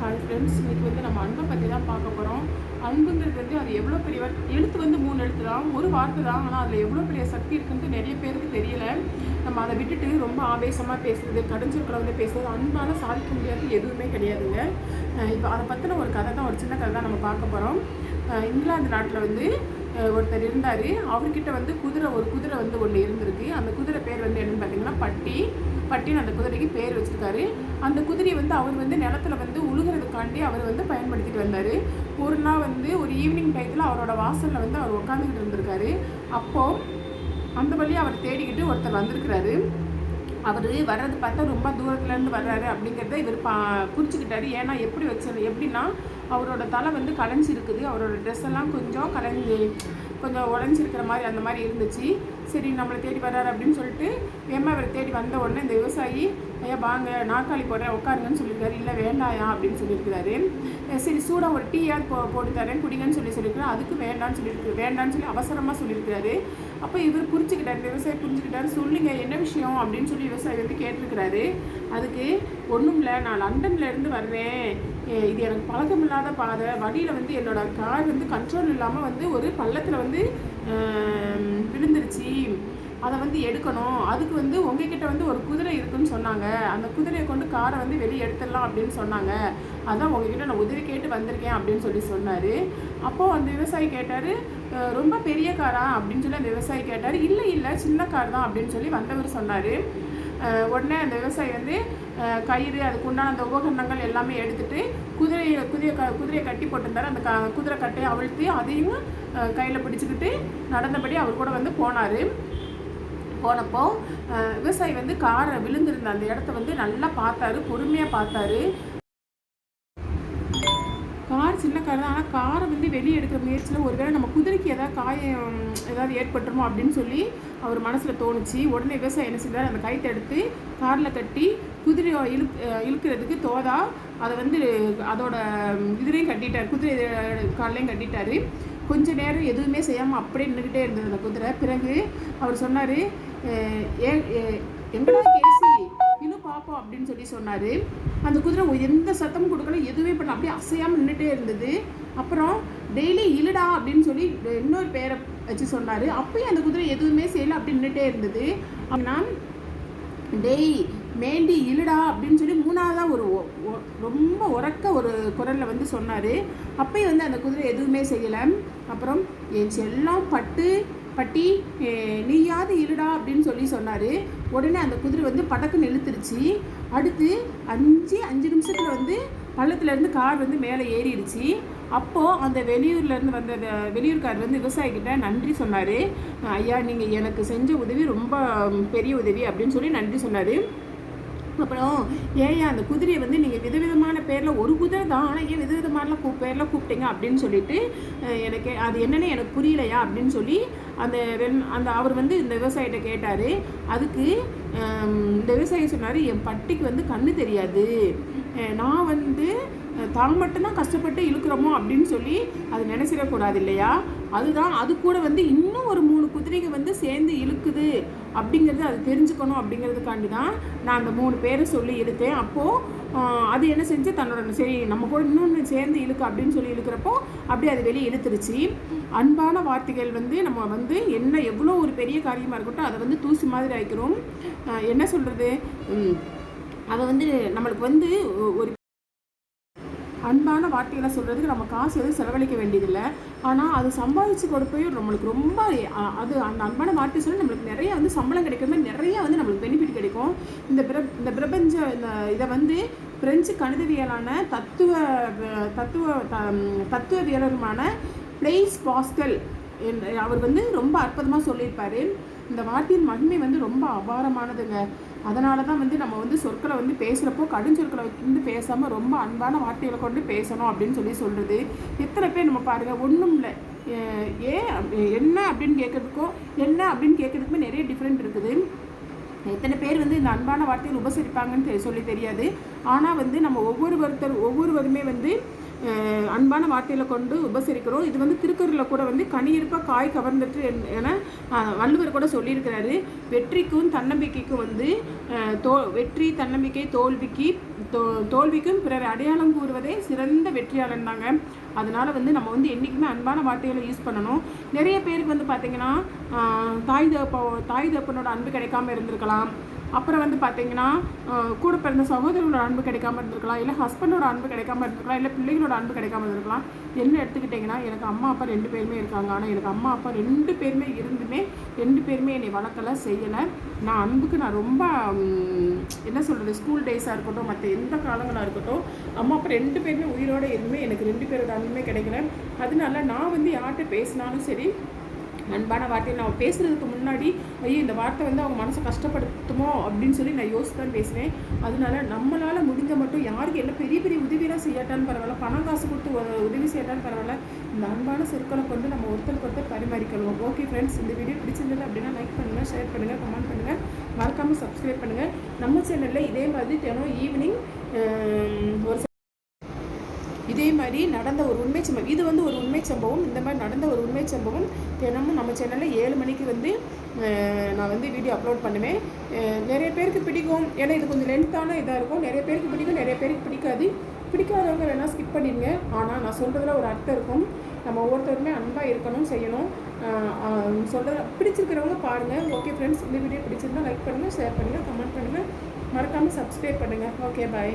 Hi friends இன்றைக்கி வந்து நம்ம அன்பை பற்றி தான் பார்க்க போகிறோம் அன்புங்கிறது வந்து அது எவ்வளோ பெரிய எழுத்து வந்து மூணு எழுத்து தான். ஒரு வார்த்தை தான். ஆனால் அதில் எவ்வளோ பெரிய சக்தி இருக்குன்ட்டு நிறைய பேருக்கு தெரியல. நம்ம அதை விட்டுட்டு ரொம்ப ஆவேசமாக பேசுறது கடைஞ்சிருக்கிற வந்து பேசுறது அன்பால் சாதிக்க முடியாது எதுவுமே கிடையாதுங்க. இப்போ அதை பற்றின ஒரு கதை தான் ஒரு சின்ன கதை தான் நம்ம பார்க்க போகிறோம் இங்கிலாந்து நாட்டில் வந்து ஒருத்தர் இருந்தார். அவர்கிட்ட வந்து குதிரை ஒரு குதிரை வந்து ஒன்று இருந்திருக்கு. அந்த குதிரை பேர் வந்து என்னன்னு பார்த்தீங்கன்னா பட்டி. பட்டின்னு அந்த குதிரைக்கு பேர் வச்சிருக்காரு. அந்த குதிரையை வந்து அவர் வந்து நிலத்துல வந்து உழுகிறதுக்காண்டி அவர் வந்து பயன்படுத்திட்டு வந்தார். ஒரு நாள் வந்து ஒரு ஈவினிங் டயத்தில் அவரோட வாசலில் வந்து அவர் உட்காந்துக்கிட்டு இருந்திருக்காரு. அப்போது அந்த வழியாக அவர் தேடிக்கிட்டு ஒருத்தர் வந்திருக்கிறாரு. அவர் வர்றது பார்த்தா ரொம்ப தூரத்துலேருந்து வர்றாரு அப்படிங்கிறத இவர் பா புரிச்சுக்கிட்டாரு ஏன்னா எப்படி வச்சு எப்படின்னா அவரோட தலை வந்து கலைஞ்சிருக்குது. அவரோட ட்ரெஸ் எல்லாம் கொஞ்சம் கலைஞ்சு கொஞ்சம் உடஞ்சிருக்கிற மாதிரி அந்த மாதிரி இருந்துச்சு. சரி நம்மளை தேடி வர்றாரு அப்படின்னு சொல்லிட்டு ஏமா இவரை தேடி வந்த உடனே இந்த விவசாயி ஐயா வாங்க நாற்காலி போடுறேன் உட்காருங்கன்னு சொல்லியிருக்காரு. இல்லை வேண்டாயா அப்படின்னு சொல்லியிருக்கிறாரு. சரி சூடாக ஒரு டீயாக போ போட்டு தரேன் குடிங்கன்னு சொல்லி சொல்லியிருக்காரு அதுக்கு வேண்டாம்னு சொல்லியிருக்கு வேண்டாம்னு சொல்லி அவசரமாக சொல்லியிருக்கிறாரு. அப்போ இவர் புரிஞ்சுக்கிட்டார் இந்த விவசாயி புரிஞ்சுக்கிட்டாரு. சொல்லுங்க என்ன விஷயம் அப்படின்னு சொல்லி விவசாயி வந்து கேட்டிருக்கிறாரு. அதுக்கு ஒன்றும் இல்லை நான் லண்டன்ல இருந்து வர்றேன். இது எனக்கு இல்லாத பாதை வழியில் வந்து என்னோட கார் வந்து கண்ட்ரோல் இல்லாமல் வந்து ஒரு பள்ளத்தில் வந்து விழுந்துருச்சு. அதை வந்து எடுக்கணும். அதுக்கு வந்து உங்ககிட்ட வந்து ஒரு குதிரை இருக்குன்னு சொன்னாங்க. அந்த குதிரையை கொண்டு காரை வந்து வெளியே எடுத்துடலாம் அப்படின்னு சொன்னாங்க. அதான் உங்ககிட்ட நான் உதவி கேட்டு வந்திருக்கேன் அப்படின்னு சொல்லி சொன்னார். அப்போது அந்த விவசாயி கேட்டார் ரொம்ப பெரிய காரா? அப்படின்னு சொல்லி அந்த விவசாயி கேட்டார். இல்லை இல்லை சின்ன கார் தான் அப்படின்னு சொல்லி வந்தவர் சொன்னார். உடனே அந்த விவசாயி வந்து கயிறு அதுக்கு உண்டான அந்த உபகரணங்கள் எல்லாமே எடுத்துட்டு குதிரையை குதிரை க குதிரையை கட்டி போட்டிருந்தாரு. அந்த க குதிரை கட்டையை அவிழ்த்து அதையும் கையில் பிடிச்சிக்கிட்டு நடந்தபடி அவர் கூட வந்து போனார். போனப்போ விவசாயி வந்து காரை விழுந்திருந்த அந்த இடத்த வந்து நல்லா பார்த்தாரு பொறுமையாக பார்த்தாரு. சின்ன கார் தான். ஆனால் காரை வந்து வெளியே எடுக்கிற முயற்சியில் ஒருவேளை நம்ம குதிரைக்கு ஏதாவது காயம் ஏதாவது ஏற்பட்டுருமோ அப்படின்னு சொல்லி அவர் மனசில் தோணுச்சு. உடனே விவசாயி என்ன செஞ்சார்? அந்த கயித்தை எடுத்து காரில் கட்டி குதிரையை இழு இழுக்கிறதுக்கு தோதா அதை வந்து அதோட இதுலேயும் கட்டிட்டார். குதிரை காலையும் கட்டிட்டார். கொஞ்ச நேரம் எதுவுமே செய்யாமல் அப்படியே நின்றுக்கிட்டே இருந்தது அந்த குதிரை. பிறகு அவர் சொன்னார் ஏ எங்கடா அப்படின்னு சொல்லி சொன்னார். அந்த குதிரை எந்த சத்தமும் கொடுக்கல எதுவுமே பண்ணல. அப்படியே அசையாமல் நின்றுட்டே இருந்தது. அப்புறம் டெய்லி இழுடா அப்படின்னு சொல்லி இன்னொரு பேரை வச்சு சொன்னார். அப்பயும் அந்த குதிரை எதுவுமே செய்யலை அப்படி நின்றுட்டே இருந்தது. அப்படின்னா டெய் மேண்டி இழுடா அப்படின்னு சொல்லி மூணாவதாக ஒரு ஒ- ஒ- ரொம்ப உறக்க ஒரு குரலில் வந்து சொன்னார். அப்பயும் வந்து அந்த குதிரை எதுவுமே செய்யலை. அப்புறம் என் செல்லம் பட்டு பட்டி நீயாவது இருடா அப்படின்னு சொல்லி சொன்னார். உடனே அந்த குதிரை வந்து படக்குன்னு இழுத்துருச்சு. அடுத்து அஞ்சு அஞ்சு நிமிஷத்தில் வந்து பள்ளத்துலேருந்து கார் வந்து மேலே ஏறிடுச்சு. அப்போது அந்த வெளியூர்லேருந்து வந்த அந்த வெளியூர்கார் வந்து விவசாயிக்கிட்ட நன்றி சொன்னார். ஐயா நீங்கள் எனக்கு செஞ்ச உதவி ரொம்ப பெரிய உதவி அப்படின்னு சொல்லி நன்றி சொன்னார். அப்புறம் ஏன் அந்த குதிரையை வந்து நீங்கள் விதவிதமான பேரில் ஒரு குதிரை தான் ஆனால் ஏன் விதவிதமான கூ பேரில் கூப்பிட்டீங்க அப்படின்னு சொல்லிட்டு எனக்கு அது என்னென்னு எனக்கு புரியலையா அப்படின்னு சொல்லி அந்த வெண் அந்த அவர் வந்து இந்த விவசாயிகிட்ட கேட்டார். அதுக்கு இந்த விவசாயி சொன்னார் என் பட்டிக்கு வந்து கண்ணு தெரியாது. நான் வந்து தான் மட்டும்தான் கஷ்டப்பட்டு இழுக்கிறோமோ அப்படின்னு சொல்லி அது நினைச்சிடக்கூடாது இல்லையா? அதுதான் அது கூட வந்து இன்னும் ஒரு மூணு குதிரைங்க வந்து சேர்ந்து இழுக்குது அப்படிங்கிறது அது தெரிஞ்சுக்கணும் அப்படிங்கிறதுக்காண்டி தான் நான் அந்த மூணு பேரை சொல்லி இழுத்தேன். அப்போது அது என்ன செஞ்சு தன்னோட சரி நம்ம கூட இன்னொன்று சேர்ந்து இழுக்கு அப்படின்னு சொல்லி இழுக்கிறப்போ அப்படியே அது வெளியே இழுத்துருச்சு. அன்பான வார்த்தைகள் வந்து நம்ம வந்து என்ன எவ்வளோ ஒரு பெரிய காரியமாக இருக்கட்டும் அதை வந்து தூசி மாதிரி ஆயிக்கிறோம் என்ன சொல்கிறது அதை வந்து நம்மளுக்கு வந்து ஒரு அன்பான வார்த்தைகளை சொல்கிறதுக்கு நம்ம காசு எதுவும் செலவழிக்க வேண்டியதில்லை. ஆனால் அது சம்பாதிச்சு கொடுப்பையும் நம்மளுக்கு ரொம்ப அது அந்த அன்பான வார்த்தை சொல்லி நம்மளுக்கு நிறைய வந்து சம்பளம் கிடைக்கிற மாதிரி நிறைய வந்து நம்மளுக்கு பெனிஃபிட் கிடைக்கும். இந்த பிர இந்த பிரபஞ்ச இந்த இதை வந்து பிரெஞ்சு கணிதவியலான தத்துவ தத்துவ த- தத்துவவியலருமான பிளேஸ் பாஸ்கல் என் அவர் வந்து ரொம்ப அற்புதமாக சொல்லியிருப்பார். இந்த வார்த்தையின் மகிமை வந்து ரொம்ப அபாரமானதுங்க. அதனால தான் வந்து நம்ம வந்து சொற்களை வந்து பேசுகிறப்போ கடுஞ்சொற்களை வந்து பேசாமல் ரொம்ப அன்பான வார்த்தைகளை கொண்டு பேசணும் அப்படின்னு சொல்லி சொல்கிறது எத்தனை பேர் நம்ம பாருங்கள் ஒன்றும் இல்லை. ஏன் அப்படி- என்ன அப்படின்னு கேட்குறதுக்கும் என்ன அப்படின்னு கேட்குறதுக்குமே நிறைய டிஃப்ரெண்ட் இருக்குது. எத்தனை பேர் வந்து இந்த அன்பான வார்த்தையில் உபசரிப்பாங்கன்னு தெ- சொல்லி தெரியாது. ஆனால் வந்து நம்ம ஒவ்வொரு ஒருத்தர் ஒவ்வொருவருமே வந்து அன்பான வார்த்தையில் கொண்டு உபசரிக்கிறோம். இது வந்து திருக்குறளில் கூட வந்து கனியிருப்பாக காய் கவர்ந்துட்டு என்- என வள்ளுவர் கூட சொல்லியிருக்கிறாரு. வெற்றிக்கும் தன்னம்பிக்கைக்கும் வந்து தோ வெற்றி தன்னம்பிக்கை தோல்விக்கு தோ தோல்விக்கும் பிறர் அடையாளம் கூறுவதே சிறந்த வெற்றியாளன் தாங்க. அதனால் வந்து நம்ம வந்து என்றைக்குமே அன்பான வார்த்தைகளை யூஸ் பண்ணணும். நிறைய பேருக்கு வந்து பார்த்திங்கன்னா தாய் தப்ப தாய் தகப்பனோட அன்பு கிடைக்காம இருந்திருக்கலாம். அப்புறம் வந்து பார்த்தீங்கன்னா கூட பிறந்த சகோதரனோட அன்பு கிடைக்காம இருந்திருக்கலாம் இல்லை ஹஸ்பண்டோட அன்பு கிடைக்காம இருந்திருக்கலாம் இல்லை பிள்ளைகளோட அன்பு கிடைக்காம இருந்திருக்கலாம். என்ன எடுத்துக்கிட்டிங்கன்னா எனக்கு அம்மா அப்பா ரெண்டு பேருமே இருக்காங்க. ஆனால் எனக்கு அம்மா அப்பா ரெண்டு பேருமே இருந்துமே ரெண்டு பேருமே என்னை வளர்க்கலை செய்யலை. நான் அன்புக்கு நான் ரொம்ப என்ன சொல்கிறது ஸ்கூல் டேஸாக இருக்கட்டும் மற்ற எந்த காலங்களாக இருக்கட்டும் அம்மா அப்பா ரெண்டு பேருமே உயிரோடு எதுவுமே எனக்கு ரெண்டு பேரோட அன்புமே கிடைக்கல. அதனால நான் வந்து யார்கிட்ட பேசினாலும் சரி அன்பான வார்த்தையை நான் பேசுகிறதுக்கு முன்னாடி ஐயோ இந்த வார்த்தை வந்து அவங்க மனசை கஷ்டப்படுத்துமோ அப்படின்னு சொல்லி நான் யோசித்து தான் பேசுகிறேன் அதனால நம்மளால் முடிஞ்ச மட்டும் யாருக்கு என்ன பெரிய பெரிய உதவியெல்லாம் செய்யாட்டாலும் பரவாயில்ல பணம் காசு கொடுத்து உ- உதவி செய்யாட்டாலும் பரவாயில்ல இந்த அன்பான சொற்களை கொண்டு நம்ம ஒருத்தருக்கு ஒருத்தர் பரிமாறிக்கணும் ஓகே ஃப்ரெண்ட்ஸ் இந்த வீடியோ பிடிச்சிருந்தது அப்படின்னா லைக் பண்ணுங்கள் ஷேர் பண்ணுங்கள் கமெண்ட் பண்ணுங்கள் மறக்காமல் சப்ஸ்கிரைப் பண்ணுங்கள் நம்ம சேனலில் இதே மாதிரி தினம் ஈவினிங் ஒரு இதே மாதிரி நடந்த ஒரு உண்மை சம்பவம். இது வந்து ஒரு உண்மை சம்பவம். இந்த மாதிரி நடந்த ஒரு உண்மை சம்பவம் தினமும் நம்ம சேனலில் ஏழு மணிக்கு வந்து நான் வந்து வீடியோ அப்லோட் பண்ணுவேன். நிறைய பேருக்கு பிடிக்கும். ஏன்னா இது கொஞ்சம் லென்த்தான இதாக இருக்கும். நிறைய பேருக்கு பிடிக்கும். நிறைய பேருக்கு பிடிக்காது. பிடிக்காதவங்க வேணால் ஸ்கிப் பண்ணிடுங்க. ஆனால் நான் சொல்கிறதுல ஒரு அர்த்தம் இருக்கும். நம்ம ஒவ்வொருத்தருமே அன்பாக இருக்கணும் செய்யணும். சொல்கிற பிடிச்சிருக்கிறவங்க பாருங்கள் ஓகே ஃப்ரெண்ட்ஸ் இந்த வீடியோ பிடிச்சிருந்தா லைக் பண்ணுங்கள் ஷேர் பண்ணுங்கள் கமெண்ட் பண்ணுங்கள் மறக்காமல் சப்ஸ்கிரைப் பண்ணுங்கள் ஓகே பாய்